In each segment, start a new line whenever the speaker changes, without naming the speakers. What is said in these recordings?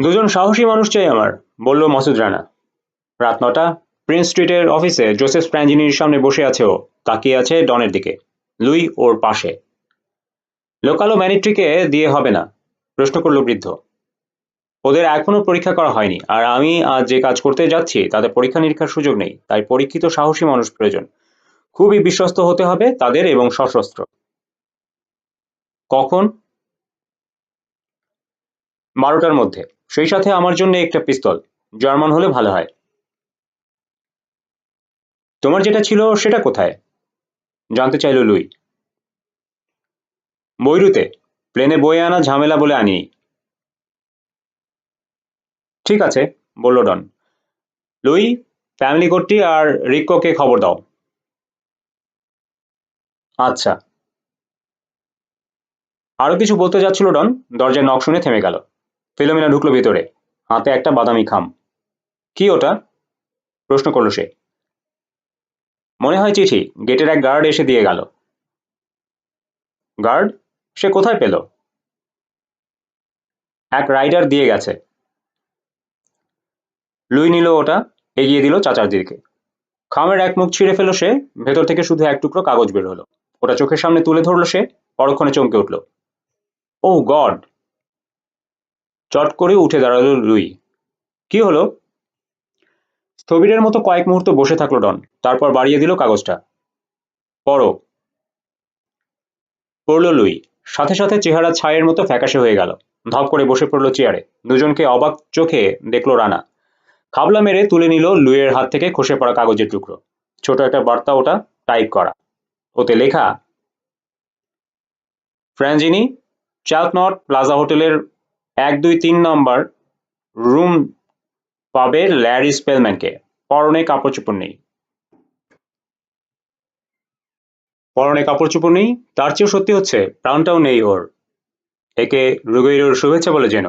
দুজন সাহসী মানুষ চাই আমার, বলল মাসুদ রানা। রাত নটা, প্রিন্স স্ট্রিটের অফিসে জোসেফ স্প্র্যাঞ্জিনির সামনে বসে আছে ও, তাকিয়ে আছে ডনের দিকে, লুই ওর পাশে। লোকালো ম্যানিট্রিকে দিয়ে হবে না, প্রশ্ন করল বৃদ্ধ। ওদের এখনও পরীক্ষা করা হয়নি, আর আমি আজ যে কাজ করতে যাচ্ছি, তাতে পরীক্ষা নিরীক্ষার সুযোগ নেই, তাই পরীক্ষিত সাহসী মানুষ প্রয়োজন। খুবই বিশ্বস্ত হতে হবে তাদের এবং সশস্ত্র। কখন? বারোটার মধ্যে। সেই সাথে আমার জন্য একটা পিস্তল, জার্মান হলে ভালো হয়। তোমার যেটা ছিল সেটা কোথায়? জানতে চাইল লুই। বৈরুতে, প্লেনে বয়ে আনা ঝামেলা বলে আনিনি ঠিক আছে, বলল ডন। লুই, ফ্যামিলি কোর্টটি আর রিক্কোকে খবর দাও। আচ্ছা। আরও কিছু বলতে যাচ্ছিল ডন দরজায় নখ শুনে থেমে গেল। ফিলোমিনা ঢুকলো ভিতরে। হাতে একটা বাদামি খাম। কি ওটা? প্রশ্ন করল সে। মনে হয় চিঠি। গেটের এক গার্ড এসে দিয়ে গেল। গার্ড, সে কোথায় পেল? এক রাইডার দিয়ে গেছে। লুই নিল ওটা, এগিয়ে দিল চাচার দিকে। খামের এক মুখ ছিঁড়ে ফেলো সে, ভেতর থেকে শুধু এক টুকরো কাগজ বের হলো। ওটা চোখের সামনে তুলে ধরলো সে, পরক্ষণে চমকে উঠল। Oh God! চট করে উঠে দাঁড়াল লুই। কি হলো? স্থবিরের মতো কয়েক মুহূর্ত বসে থাকল ডন, তারপর বাড়িয়ে দিল কাগজটা। পড়ো। পড়ল লুই। সাথে সাথে চেহারা ছায়ের মতো ফ্যাকাশে হয়ে গেল। ধপ করে বসে পড়ল চেয়ারে। দুজনকে অবাক চোখে দেখল রানা। খাবলা মেরে তুলে নিল লুইয়ের হাত থেকে খসে পড়া কাগজের টুকরো। ছোট একটা বার্তা ওটা, টাইপ করা। ওতে লেখা, ফ্র্যাঞ্জিনি চালকনট প্লাজা হোটেলের এক দুই তিন নম্বর রুম পাবে ল্যারি স্পেলম্যানকে। পরনে কাপড় চোপড় নেই। পরনে কাপড় চোপড় নেই, তার চেয়েও সত্যি হচ্ছে প্রাণটাও নেই ওর। একে রুগৈরোর শুভেচ্ছা বলে যেন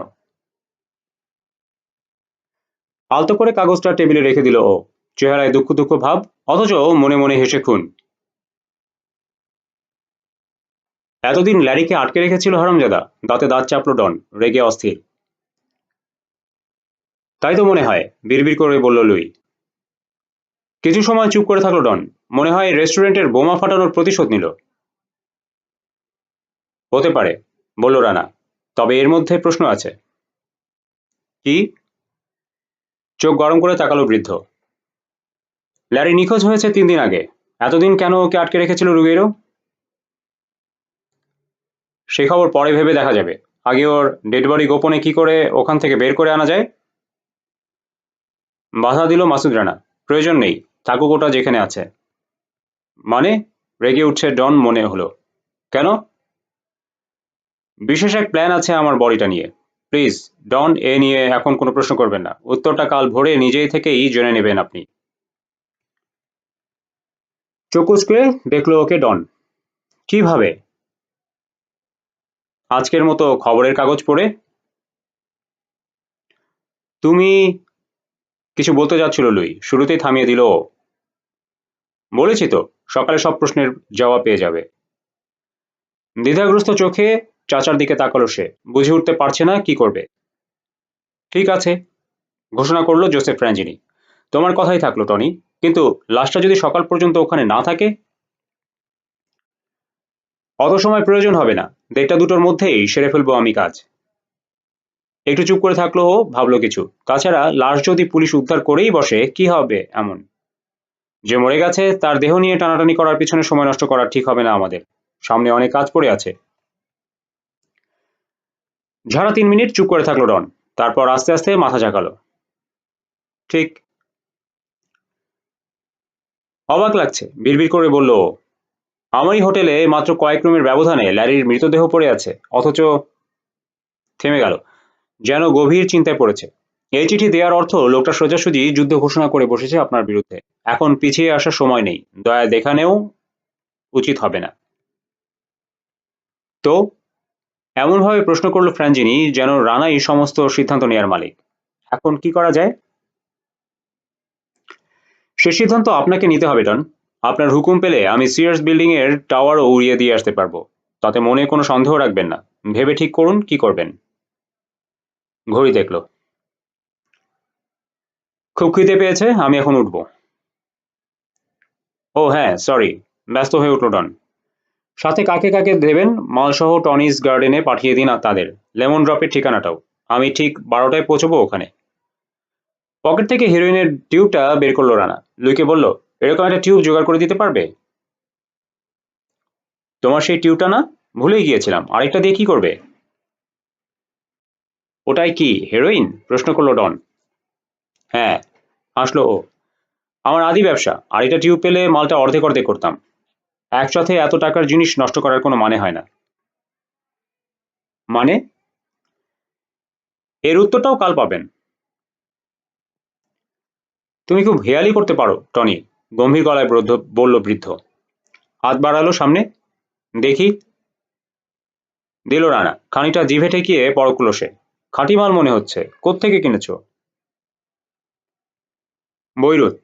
আলতো করে কাগজটা টেবিলে রেখে দিল ও। চেহারায় দুঃখ দুঃখ ভাব, অথচ মনে মনে হেসে খুন। এতদিন ল্যারিকে আটকে রেখেছিল হারামজাদা, দাঁতে দাঁত চাপলো ডন, রেগে অস্থির। তাই তো মনে হয়, বিড়বিড় করে বলল লুই। কিছু সময় চুপ করে থাকল ডন, মনে হয় রেস্টুরেন্টের বোমা ফাটানোর প্রতিশোধ নিল। হতে পারে, বলল রানা, তবে এর মধ্যে প্রশ্ন আছে। কি? চোখ গরম করে তাকালো বৃদ্ধ। ল্যারি নিখোঁজ হয়েছে তিন দিন আগে। এতদিন কেন ওকে আটকে রেখেছিল রুগেরও সে খবর পরে ভেবে দেখা যাবে। আগে ওর ডেড বডি গোপনে কি করে ওখান থেকে বের করে আনা যায়? বাধা দিল মাসুদ রানা। প্রয়োজন নেই, থাকুক ওটা যেখানে আছে। মানে রেগে উঠছে ডন মনে হলো। কেন? বিশেষ এক প্ল্যান আছে আমার বডিটা নিয়ে। প্লিজ, ডন, এ নিয়ে এখন কোনো প্রশ্ন করবেন না। উত্তরটা কাল ভোরে নিজেই থেকেই জেনে নেবেন আপনি। চকুচকে দেখল ওকে ডন। কীভাবে? আজকের মতো খবরের কাগজ পড়ে। তুমি কিছু বলতে যাচ্ছিল লুই, শুরুতেই থামিয়ে দিল বলেছি তো, সকালে সব প্রশ্নের জবাব পেয়ে যাবে। দ্বিধাগ্রস্ত চোখে চাচার দিকে তাকালো সে, বুঝে উঠতে পারছে না কি করবে। ঠিক আছে, ঘোষণা করল জোসেফ ফ্র্যাঞ্জিনি তোমার কথাই থাকল টনি, কিন্তু লাশটা যদি সকাল পর্যন্ত ওখানে না থাকে অত সময় প্রয়োজন হবে না। দেড়টা দুটোর মধ্যেই সেরে ফেলব আমি কাজ। একটু চুপ করে থাকল ও ভাবলো কিছু। তাছাড়া লাশ যদি পুলিশ উদ্ধার করেই বসে, কি হবে এমন? যে মরে গেছে, তার দেহ নিয়ে টানাটানি করার পিছনে সময় নষ্ট করা ঠিক হবে না আমাদের। সামনে অনেক কাজ পড়ে আছে। ঝাড়া তিন মিনিট চুপ করে থাকল ডন। তারপর আস্তে আস্তে মাথা ঝাঁকালো। ঠিক। অবাক লাগছে। বিড়বিড় করে বলল আমারই হোটেলে মাত্র কয়েক রুমের ব্যবধানে ল্যারির মৃতদেহ পড়ে আছে, অথচ থেমে গেল, যেন গভীর চিন্তায় পড়েছে। এই চিঠি দেওয়ার অর্থ লোকটা সোজাসুজি যুদ্ধ ঘোষণা করে বসেছে আপনার বিরুদ্ধে। এখন পিছিয়ে আসার সময় নেই, দয়া দেখানেও উচিত হবে না। তো, এমনভাবে প্রশ্ন করল ফ্র্যাঞ্জিনি, যেন রানাই সমস্ত সিদ্ধান্ত নেওয়ার মালিক। এখন কি করা যায়? সে সিদ্ধান্ত আপনাকে নিতে হবে ডন আপনার হুকুম পেলে আমি সিয়ার্স বিল্ডিং এর টাওয়ারও উড়িয়ে দিয়ে আসতে পারব। তাতে মনে কোনো সন্দেহ রাখবেন না। ভেবে ঠিক করুন কি করবেন। ঘড়ি দেখল। খুব খিদে পেয়েছে, আমি এখন উঠব। ও হ্যাঁ সরি ব্যস্ত হয়ে উঠল ডন। সাথে কাকে কাকে দেবেন, মালসহ টনিস গার্ডেনে পাঠিয়ে দিন তাদের। লেমন ড্রপের ঠিকানাটাও। আমি ঠিক বারোটায় পৌঁছবো ওখানে। পকেট থেকে হিরোইনের টিউবটা বের করল রানা। লুইকে বলল এরকম একটা টিউব জোগাড় করে দিতে পারবে? তোমার সেই টিউবটা না, ভুলেই গিয়েছিলাম। আরেকটা দিয়ে কি করবে? ওটাই কি হেরোইন প্রশ্ন করল ডন। হ্যাঁ হাসলো ও। আমার আদি ব্যবসা আর এটা টিউব পেলে মালটা অর্ধেক অর্ধেক করতাম। একসাথে এত টাকার জিনিস নষ্ট করার কোনো মানে হয় না। মানে? এর উত্তরটাও কাল পাবেন। তুমি খুব হেয়ালি করতে পারো, টনি। গম্ভীর গলায় বলল বৃদ্ধ, হাত বাড়ালো সামনে, দেখি। দিল রানা খানিকটা জিভে ঠেকিয়ে পরকুলো সে, খাঁটি মাল মনে হচ্ছে, কোত্থেকে কিনেছ? বৈরুত,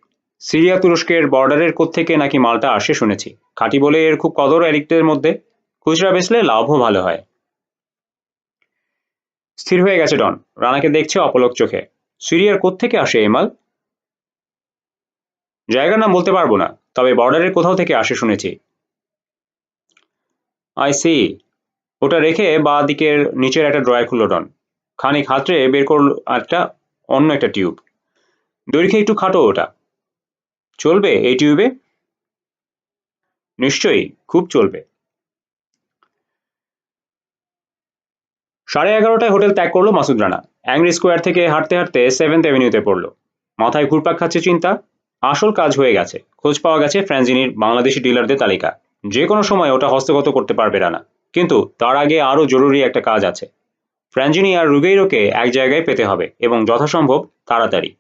সিরিয়া তুরস্কের বর্ডারের কোত্থেকে নাকি মালটা আসে শুনেছি। খাঁটি বলে এর খুব কদর অ্যাডিক্টের মধ্যে, খুচরা বেচলে লাভও ভালো হয়। স্থির হয়ে গেছে ডন, রানাকে দেখছে অপলক চোখে, সিরিয়ার কোত্থেকে আসে এই মাল? জায়গার নাম বলতে পারব না, তবে বর্ডারের কোথাও থেকে আসে শুনেছি। আই সি ওটা রেখে বা দিকের নিচের একটা ড্রয়ার খুলল ডন। খানিক হাতড়ে বের করল একটা অন্য একটা টিউব দৈর্ঘ্যে একটু খাটো ওটা। চলবে এই টিউবে নিশ্চয়ই, খুব চলবে। সাড়ে এগারোটায় হোটেল ত্যাগ করল মাসুদ রানা। অ্যাংরি স্কোয়ার থেকে হাঁটতে হাঁটতে সেভেন্থ অ্যাভিনিউতে পড়ল। মাথায় ঘুরপাক খাচ্ছে চিন্তা। আসল কাজ হয়ে গেছে। খোঁজ পাওয়া গেছে ফ্র্যাঞ্জিনির বাংলাদেশি ডিলারদের তালিকা। যে কোনো সময় ওটা হস্তগত করতে পারবে রানা। কিন্তু তার আগে আরও জরুরি একটা কাজ আছে। ফ্র্যাঞ্জিনি আর রুগেইরোকে এক জায়গায় পেতে হবে এবং যথাসম্ভব তাড়াতাড়ি।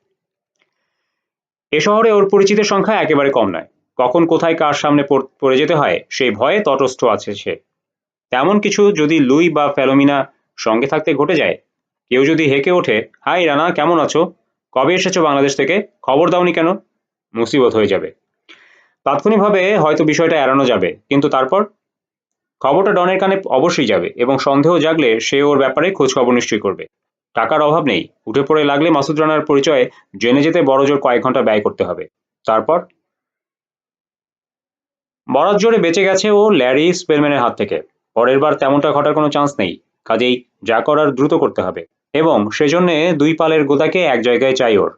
এ শহরে ওর পরিচিতের সংখ্যা একেবারে কম নয়। কখন কোথায় কার সামনে পড়ে যেতে হয়, সেই ভয়ে তটস্থ আছে সে। তেমন কিছু যদি লুই বা ফ্যালোমিনা সঙ্গে থাকতে ঘটে যায়, কেউ যদি হেঁকে ওঠে, হাই রানা, কেমন আছো? কবে এসেছ বাংলাদেশ থেকে? খবর দাওনি কেন? মুসিবত হয়ে যাবে। তাৎক্ষণিকভাবে হয়তো বিষয়টা এড়ানো যাবে, কিন্তু তারপর খবরটা ডনের কানে অবশ্যই যাবে এবং সন্দেহ জাগলে সে ওর ব্যাপারে খোঁজ খবর নিশ্চয়ই করবে। টাকার অভাব নেই, উঠে পড়ে লাগলে মাসুদ রানার পরিচয়ে জেনে যেতে বড় জোর কয়েক ঘণ্টা ব্যয় করতে হবে। তারপর বরাত জোরে বেঁচে গেছে ও ল্যারি স্পেলম্যানের হাত থেকে। পরের বার তেমনটা ঘটার কোনো চান্স নেই, কাজেই যা করার দ্রুত করতে হবে। এবং সেজন্যে দুই পালের গোদাকে এক জায়গায় চাই ওর।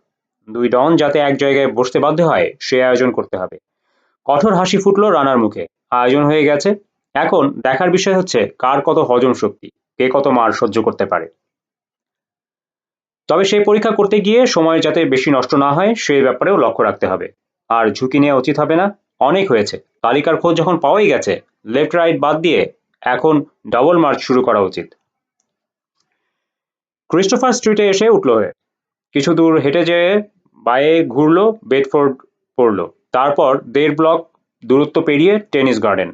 দুই ডন যাতে এক জায়গায় বসতে বাধ্য হয়, সে আয়োজন করতে হবে। কঠোর হাসি ফুটল রানার মুখে। আয়োজন হয়ে গেছে। এখন দেখার বিষয় হচ্ছে কার কত হজম শক্তি, কে কত মার সহ্য করতে পারে। তবে সেই পরীক্ষা করতে গিয়ে সময় যাতে বেশি নষ্ট না হয়, সেই ব্যাপারেও লক্ষ্য রাখতে হবে। আর ঝুঁকি নেওয়া উচিত হবে না। অনেক হয়েছে। তালিকার খোঁজ যখন পাওয়াই গেছে, লেফট রাইট বাদ দিয়ে এখন ডাবল মার্চ শুরু করা উচিত। ক্রিস্টোফার স্ট্রিটে এসে উঠল হয়ে। কিছু দূর হেঁটে যেয়ে বায়ে ঘুরলো, বেডফোর্ড পড়ল তারপর দেড় ব্লক দূরত্ব পেরিয়ে টেনিস গার্ডেন।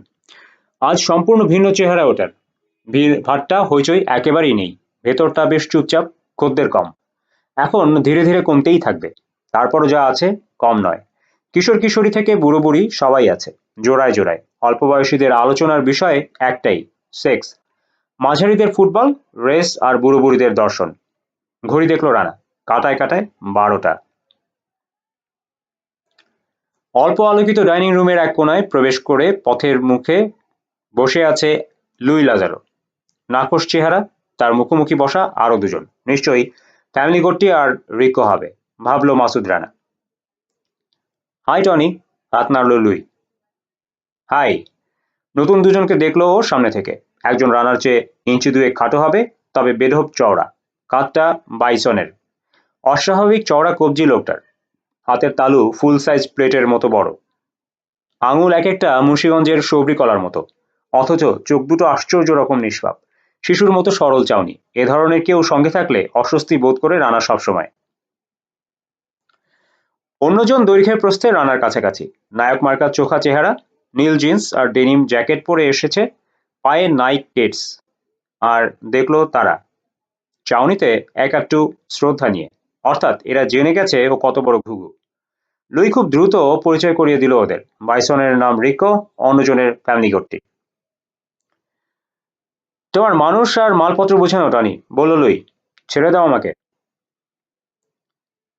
আজ সম্পূর্ণ ভিন্ন চেহারা ওটার। ভাটটা, হইচই একেবারেই নেই। ভেতরটা বেশ চুপচাপ, খদ্দের কম। এখন ধীরে ধীরে কমতেই থাকবে। তারপরও যা আছে, কম নয়। কিশোর কিশোরী থেকে বুড়ো বুড়ি সবাই আছে, জোড়ায় জোড়ায়। অল্প বয়সীদের আলোচনার বিষয়ে একটাই, সেক্স। মাঝারিদের ফুটবল, রেস আর বুড়ো বুড়িদের দর্শন। ঘড়ি দেখল রানা, কাটায় কাটায় বারোটা। অল্প আলোকিত ডাইনিং রুমের এক কোনায় প্রবেশ করে পথের মুখে বসে আছে লুই লাজারো। নাকশ চেহারা, তার মুখোমুখি বসা আরও দুজন। নিশ্চয়ই ফ্যামিলি গোট্টি আর রিকো হবে, ভাবল মাসুদ রানা। হাই, টনি, হাত নাড়ল লুই। হাই, নতুন দুজনকে দেখল ও সামনে থেকে। একজন রানার চেয়ে ইঞ্চি দুয়ে খাটো হবে, তবে বেধব চওড়া। কাঁধটা বাইসনের। অস্বাভাবিক চওড়া কবজি লোকটার। হাতের তালু ফুল সাইজ প্লেটের মতো বড়। আঙুল এক একটা মুন্সীগঞ্জের সবরি কলার মতো। অথচ চোখ দুটো আশ্চর্য রকম নিষ্পাপ। শিশুর মতো সরল চাউনি। এ ধরনের কেউ সঙ্গে থাকলে অস্বস্তি বোধ করে রানা সবসময়। অন্যজন দৈর্ঘ্যের প্রস্থে রানার কাছাকাছি। নায়ক মার্কার চোখা চেহারা, নীল জিন্স আর ডেনিম জ্যাকেট পরে এসেছে পায়ে নাইক কেটস আর দেখল তারা। চাউনিতে এক একটু শ্রদ্ধা নিয়ে। অর্থাৎ এরা জেনে গেছে ও কত বড় ঘুঘু। লুই খুব দ্রুত পরিচয় করিয়ে দিল ওদের। বাইসনের নাম রিকো, অন্যজনের ফ্যামিলি গোট্টি তোমার মানুষ আর মালপত্র বোঝানো টানি। বলল লুই, ছেড়ে দাও আমাকে।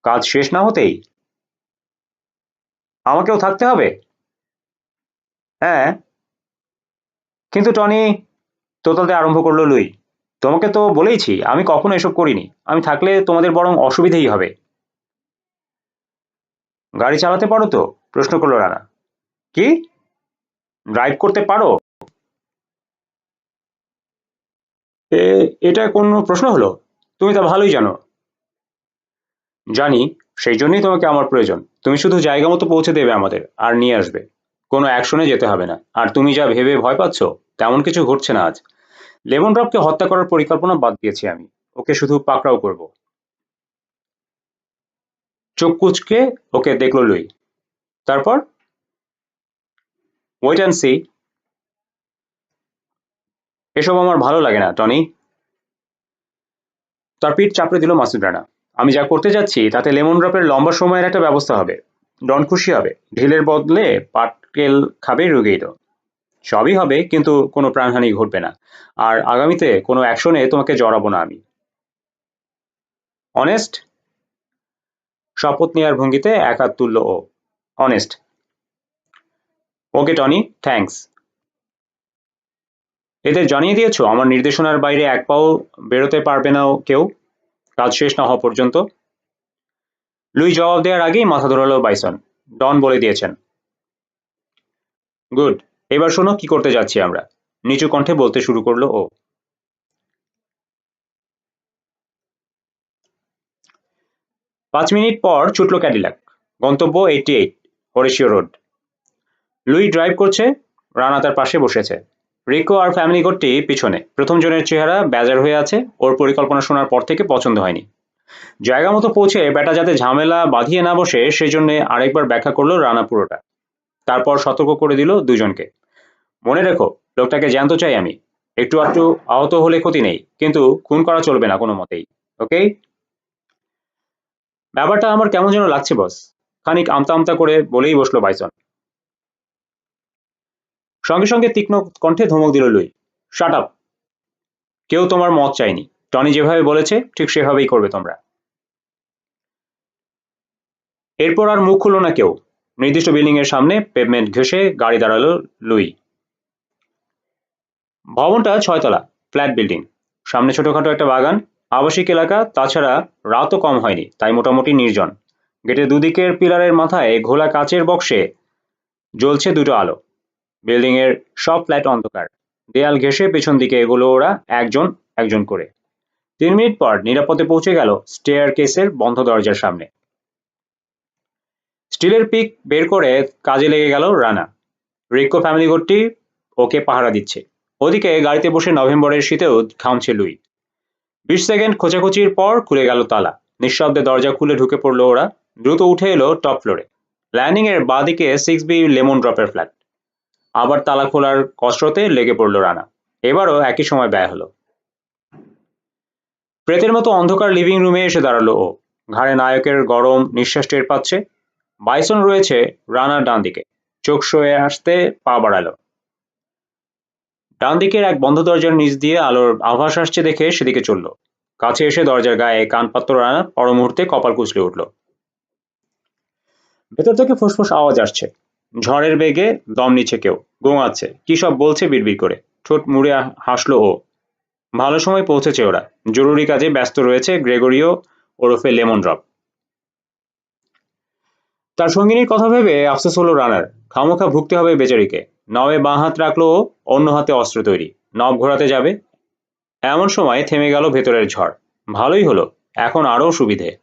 কাজ শেষ না হতেই আমাকেও থাকতে হবে? হ্যাঁ। কিন্তু টনি, তোতলাতে আরম্ভ করল লুই। তোমাকে তো বলেইছি, আমি কখনো এসব করিনি। আমি থাকলে তোমাদের বরং অসুবিধেই হবে। গাড়ি চালাতে পারো তো? প্রশ্ন করল রানা। কি? ড্রাইভ করতে পারো? এটা কোনো প্রশ্ন হলো? তুমি তা ভালোই জানো। জানি, সেই জন্যই তোমাকে আমার প্রয়োজন। তুমি শুধু জায়গা মতো পৌঁছে দেবে আমাদের, আর নিয়ে আসবে। কোনো অ্যাকশনে যেতে হবে না। আর তুমি যা ভেবে ভয় পাচ্ছ, তেমন কিছু ঘটছে না আজ। লেমন ড্রপকে হত্যা করার পরিকল্পনা বাদ দিয়েছি আমি। ওকে শুধু পাকড়াও করব। চোখ কুচকে ওকে দেখল লুই। তারপর? ওয়েট অ্যান্ড সি এসব আমার ভালো লাগে না, টনি। তার পিঠ চাপড়ে দিল মাসুদ রানা। আমি যা করতে যাচ্ছি, তাতে লেমন ড্রপের লম্বা সময়ের একটা ব্যবস্থা হবে। ডন খুশি হবে। ঢিলের বদলে পাটকেল খাবে রুগেই তো সবই হবে, কিন্তু কোনো প্রাণহানি ঘটবে না। আর আগামীতে কোনো অ্যাকশনে তোমাকে জড়াবো না আমি। অনেস্ট শপথ নেওয়ার ভঙ্গিতে এক হাত তুলল ও। অনেস্ট ওকে টনি থ্যাঙ্কস এদের জানিয়ে দিয়েছ, আমার নির্দেশনার বাইরে এক পাও বেরোতে পারবে না কেউ? কাজ শেষ না হওয়া পর্যন্ত? লুই জবাব দেওয়ার আগেই মাথা ধরালো বাইসন। ডন বলে দিয়েছেন। গুড এবার শোনো কি করতে যাচ্ছি আমরা। নিচু কণ্ঠে বলতে শুরু করল ও। পাঁচ মিনিট পর ছুটল ক্যাডিলাক গন্তব্য eighty eight Horatio road Louie drive করছে, রানা তার পাশে বসেছে। রিকো আর ফ্যামিলি গোটটি পিছনে। প্রথম জনের চেহারা বেজার হয়ে আছে, ওর পরিকল্পনা শোনার পর থেকে পছন্দ হয়নি। জায়গা মতো পৌঁছে বেটা যাতে ঝামেলা বাঁধিয়ে না বসে সেই জন্য আরেকবার ব্যাখ্যা করল রানা পুরোটা। তারপর সতর্ক করে দিল দুজনকে। মনে রেখো, লোকটাকে জ্যান্ত চাই আমি। একটু একটু আহত হলে ক্ষতি নেই, কিন্তু খুন করা চলবে না কোনো মতেই ওকে ব্যাপারটা আমার কেমন যেন লাগছে বস খানিক আমতা আমতা করে বলেই বসল বাইসন। সঙ্গে সঙ্গে তীক্ষ্ণ কণ্ঠে ধমক দিল লুই শাট আপ কেউ তোমার মত চাইনি টনি যেভাবে বলেছে, ঠিক সেভাবেই করবে তোমরা। এরপর আর মুখ খুলল না কেউ। নির্দিষ্ট বিল্ডিং এর সামনে পেভমেন্ট ঘেসে গাড়ি দাঁড়াল লুই। ভবনটা ছয়তলা ফ্ল্যাট বিল্ডিং সামনে ছোটখাটো একটা বাগান, আবাসিক এলাকা, তাছাড়া রাতও কম হয়নি, তাই মোটামুটি নির্জন। গেটের দুদিকের পিলারের মাথায় ঘোলা কাচের বক্সে জ্বলছে দুটো আলো। বিল্ডিং এর সব ফ্ল্যাট অন্ধকার। দেয়াল ঘেঁষে পেছন দিকে এগুলো ওরা, একজন একজন করে। তিন মিনিট পর নিরাপদে পৌঁছে গেল স্টেয়ার কেসের বন্ধ দরজার সামনে। স্টিলের পিক বের করে কাজে লেগে গেল রানা। রিক্কো ফ্যামিলি ঘরটি ওকে পাহারা দিচ্ছে। ওদিকে গাড়িতে বসে নভেম্বরের শীতেও ঘামছে লুই। বিশ সেকেন্ড খোঁচাখুচির পর খুলে গেল তালা। নিঃশব্দে দরজা খুলে ঢুকে পড়ল ওরা। দ্রুত উঠে এলো টপ ফ্লোরে। ল্যান্ডিং এর বাঁদিকে সিক্স বি লেমন ড্রপের ফ্ল্যাট আবার তালা খোলার কসরতে লেগে পড়ল রানা। এবারও একই সময় ব্যয় হলো। প্রেতের মতো অন্ধকার লিভিং রুমে এসে দাঁড়াল ও। ঘাড়ে নায়কের গরম নিঃশ্বাস টের পাচ্ছে। বাইসন রয়েছে রানার ডান দিকে চোখ সয়ে আসতে পা বাড়ালো। ডান দিকের এক বন্ধ দরজার নিচ দিয়ে আলোর আভাস আসছে দেখে সেদিকে চলল। কাছে এসে দরজার গায়ে কানপাত্র রানা পর মুহূর্তে কপাল কুচলে উঠল। ভেতর থেকে ফুসফুস আওয়াজ আসছে। ঝড়ের বেগে দম নিচ্ছে কেউ, গোঙাচ্ছে। কি সব বলছে বিড়বিড় করে। ঠোঁট মুড়ে হাসলো ও। ভালো সময় পৌঁছেছে ওরা। জরুরি কাজে ব্যস্ত রয়েছে গ্রেগরিও ওরফে লেমন ড্রপ তার সঙ্গিনীর কথা ভেবে আফসোস হলো রানার। খামোখা ভুগতে হবে বেচারিকে। নবে বাঁ হাত রাখল অন্য হাতে অস্ত্র তৈরি। নব ঘোরাতে যাবে। এমন সময় থেমে গেল ভেতরের ঝড়। ভালোই হলো। এখন আরও সুবিধে।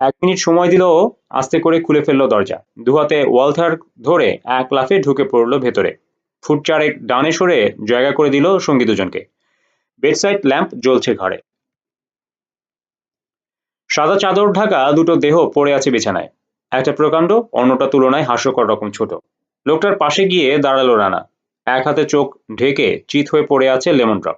এক মিনিট সময় দিল আস্তে করে খুলে ফেলল দরজা। দুহাতে ওয়ালথার ধরে এক লাফে ঢুকে পড়ল ভেতরে। ফুট চারেক ডানে সরে জায়গা করে দিল সঙ্গী দুজনকে। বেডসাইড ল্যাম্প জ্বলছে ঘরে। সাদা চাদর ঢাকা দুটো দেহ পড়ে আছে বিছানায়। একটা প্রকাণ্ড, অন্যটা তুলনায় হাস্যকর রকম ছোট। লোকটার পাশে গিয়ে দাঁড়াল রানা। এক হাতে চোখ ঢেকে চিত হয়ে পড়ে আছে লেমন ড্রপ।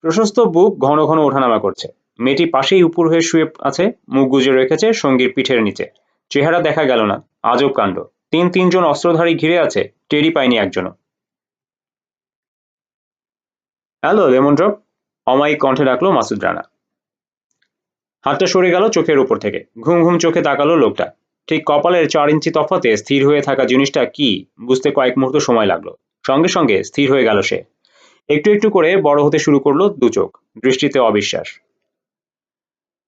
প্রশস্ত বুক ঘন ঘন ওঠানামা করছে। মেয়েটি পাশেই উপর হয়ে শুয়ে আছে, মুখ গুজে রেখেছে সঙ্গীর পিঠের নিচে। চেহারা দেখা গেল না, আজব কাণ্ড। তিন তিনজন অস্ত্রধারী ঘিরে আছে টেরি পায়নি একজনও। Hello, lemon drop. অমায়িক কণ্ঠে ডাকলো মাসুদ রানা। হাতটা সরে গেল চোখের উপর থেকে। ঘুম ঘুম চোখে তাকালো লোকটা। ঠিক কপালের চার ইঞ্চি তফাতে স্থির হয়ে থাকা জিনিসটা কি? বুঝতে কয়েক মুহূর্ত সময় লাগল। সঙ্গে সঙ্গে স্থির হয়ে গেল সে। একটু একটু করে বড় হতে শুরু করল দু চোখ, দৃষ্টিতে অবিশ্বাস।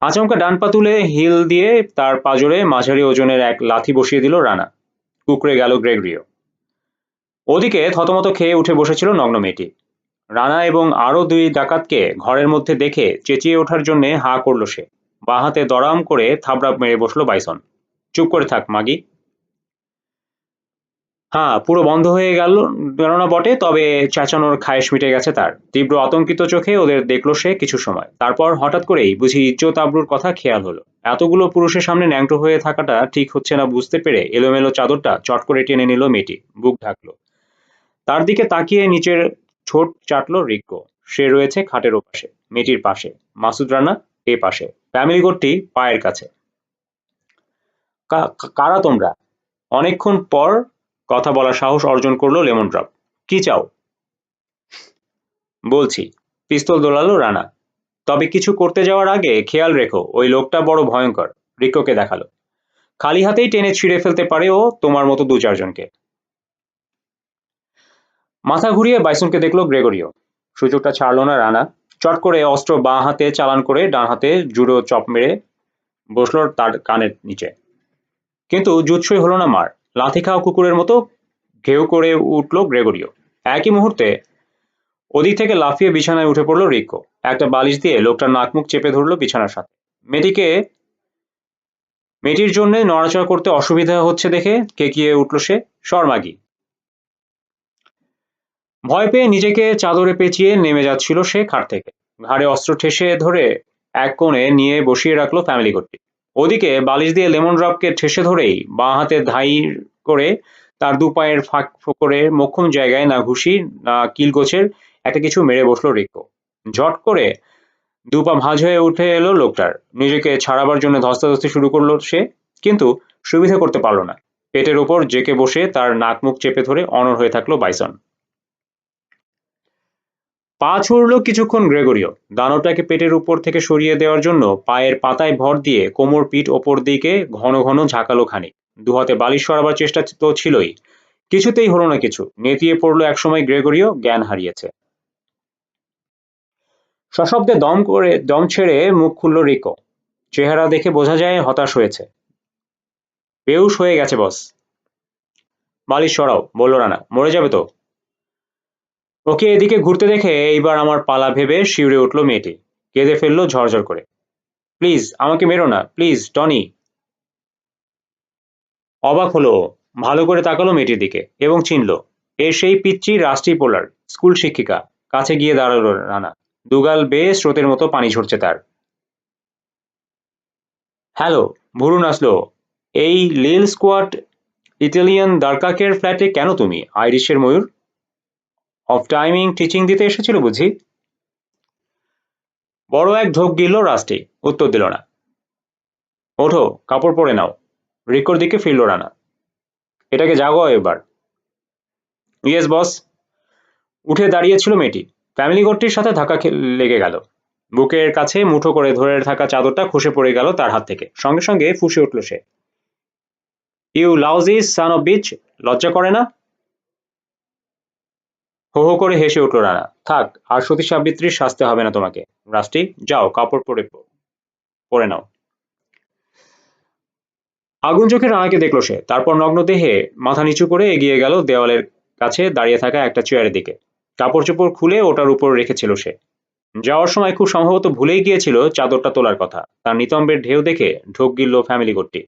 আচমকা ডান পা তুলে হিল দিয়ে তার পাজরে মাঝারি ওজনের এক লাথি বসিয়ে দিল রানা। কুকড়ে গেল গ্রেগরিও। ওদিকে থতমত খেয়ে উঠে বসেছিল নগ্ন মেয়েটি। রানা এবং আরও দুই ডাকাতকে ঘরের মধ্যে দেখে চেঁচিয়ে ওঠার জন্যে হা করল সে। বাঁ হাতে দরাম করে থাবড়া মেরে বসল বাইসন। চুপ করে থাক, মাগি। হ্যাঁ পুরো বন্ধ হয়ে গেল গেল না বটে, তবে চেঁচানোর খায়েশ মিটে গেছে তার। তীব্র আতঙ্কিত চোখে ওদের দেখল সে কিছু সময়। তারপর হঠাৎ করেই বুঝি ইজ্জত আবরুর কথা খেয়াল হলো। এতগুলো পুরুষের সামনে ন্যাংটো হয়ে থাকাটা ঠিক হচ্ছে না বুঝতে পেরে এলোমেলো চাদরটা চট করে টেনে নিল মেয়েটি। বুক ঢাকলো। তার দিকে তাকিয়ে নিচের ছোট চাটলো রিক্কো। সে রয়েছে খাটের ওপাশে, মেয়েটির পাশে, মাসুদ রানা এ পাশে, ফ্যামিলি গোটটি পায়ের কাছে। কারা তোমরা? অনেকক্ষণ পর কথা বলার সাহস অর্জন করল লেমন ড্রপ। কি চাও? বলছি, পিস্তল দোলালো রানা। তবে কিছু করতে যাওয়ার আগে খেয়াল রেখো, ওই লোকটা বড় ভয়ঙ্কর, রিক্কোকে দেখাল। খালি হাতেই টেনে ছিঁড়ে ফেলতে পারে ও তোমার মতো দু চারজনকে। মাথা ঘুরিয়ে বাইসনকে দেখল গ্রেগরিও। সুযোগটা ছাড়লো না রানা। চট করে অস্ত্র বাঁ হাতে চালান করে ডান হাতে জুড়ো চপ মেরে বসল তার কানের নিচে। কিন্তু জুৎসই হলো না মার। লাথি খাওয়া কুকুরের মতো ঘেউ করে উঠল গ্রেগরিও। একই মুহূর্তে ওদিক থেকে লাফিয়ে বিছানায় উঠে পড়ল রিকো। একটা বালিশ দিয়ে লোকটার নাক মুখ চেপে ধরলো বিছানার সাথে। মেয়েটিকে মেয়েটির জন্য নড়াচড়া করতে অসুবিধা হচ্ছে দেখে কেকিয়ে উঠল সে, শর্মাগি। ভয় পেয়ে নিজেকে চাদরে পেঁচিয়ে নেমে যাচ্ছিল সে খাট থেকে। ঘাড়ে অস্ত্র ঠেসে ধরে এক কোণে নিয়ে বসিয়ে রাখল ফ্যামিলি কোটটি ওদিকে বালিশ দিয়ে লেমন ড্রপকে ঠেসে ধরেই বাঁ হাতে ধাই করে তার দু পায়ের ফাঁক করে মোক্ষম জায়গায় না ঘুষি, না কিলগোছের একটা কিছু মেরে বসল রিক্কো। ঝট করে দু পা ভাঁজ হয়ে উঠে এলো লোকটার। নিজেকে ছাড়াবার জন্য ধস্তাধস্তি শুরু করল সে, কিন্তু সুবিধা করতে পারল না। পেটের ওপর জেকে বসে তার নাক মুখ চেপে ধরে অনর হয়ে থাকল বাইসন। পা ছুড়ল কিছুক্ষণ গ্রেগরিও। দানবটাকে পেটের উপর থেকে সরিয়ে দেওয়ার জন্য পায়ের পাতায় ভর দিয়ে কোমর পিঠ ওপর দিকে ঘন ঘন ঝাঁকালো খানিক। দুহাতে বালিশ সরাবার চেষ্টা তো ছিলই। কিছুতেই হলো না কিছু। নেতিয়ে পড়ল একসময় গ্রেগরিও, জ্ঞান হারিয়েছে। সশব্দে দম করে, দম ছেড়ে মুখ খুলল রিকো। চেহারা দেখে বোঝা যায় হতাশ হয়েছে। বেউস হয়ে গেছে, বস। বালিশ সরাও, বলল রানা মরে যাবে তো। ওকে এদিকে ঘুরতে দেখে এইবার আমার পালা ভেবে শিউরে উঠল মেয়েটি। কেঁদে ফেলল ঝরঝর করে। প্লিজ, আমাকে মেরো না। Please, Tony. অবাক হলো ভালো করে তাকালো মেয়েটির দিকে এবং চিনল, এ সেই পিচ্চি রাষ্ট্রী পোলার, স্কুল শিক্ষিকা। কাছে গিয়ে দাঁড়াল রানা। দুগাল বেয়ে স্রোতের মতো পানি ঝরছে তার। হ্যালো, ভুরুন আসলো। এই লিল স্কোয়াড ইটালিয়ান দার্কাকের ফ্ল্যাটে কেন তুমি? আইরিশের ময়ূর? অফ টাইমিং টিচিং দিতে এসেছিল বুঝি? বড় এক ঢোক গিলল রাস্টি উত্তর দিল না। ওঠো, কাপড় পরে নাও। রিকোর দিকে ফিরল রানা। এটাকে জাগো এবার। ইয়েস বস উঠে দাঁড়িয়েছিল মেয়েটি। ফ্যামিলি গোটটির সাথে ধাক্কা লেগে গেল। বুকের কাছে মুঠো করে ধরে থাকা চাদরটা খসে পড়ে গেল তার হাত থেকে। সঙ্গে সঙ্গে ফুঁসে উঠল সে। You lousy son of bitch লজ্জা করে না? হো হো করে হেসে উঠল রানা। থাক, আর সতী সাবিত্রীর শাস্তে হবে না তোমাকে। রাস্টি যাও, কাপড় পরে পরে নাও। আগুন চোখে রানাকে দেখল সে। তারপর নগ্ন দেহে মাথা নিচু করে এগিয়ে গেল দেওয়ালের কাছে দাঁড়িয়ে থাকা একটা চেয়ারের দিকে। কাপড় চোপড় খুলে ওটার উপর রেখেছিল সে। যাওয়ার সময় খুব সম্ভবত ভুলেই গিয়েছিল চাদরটা তোলার কথা। তার নিতম্বের ঢেউ দেখে ঢোক গিলল ফ্যামিলি গোটটি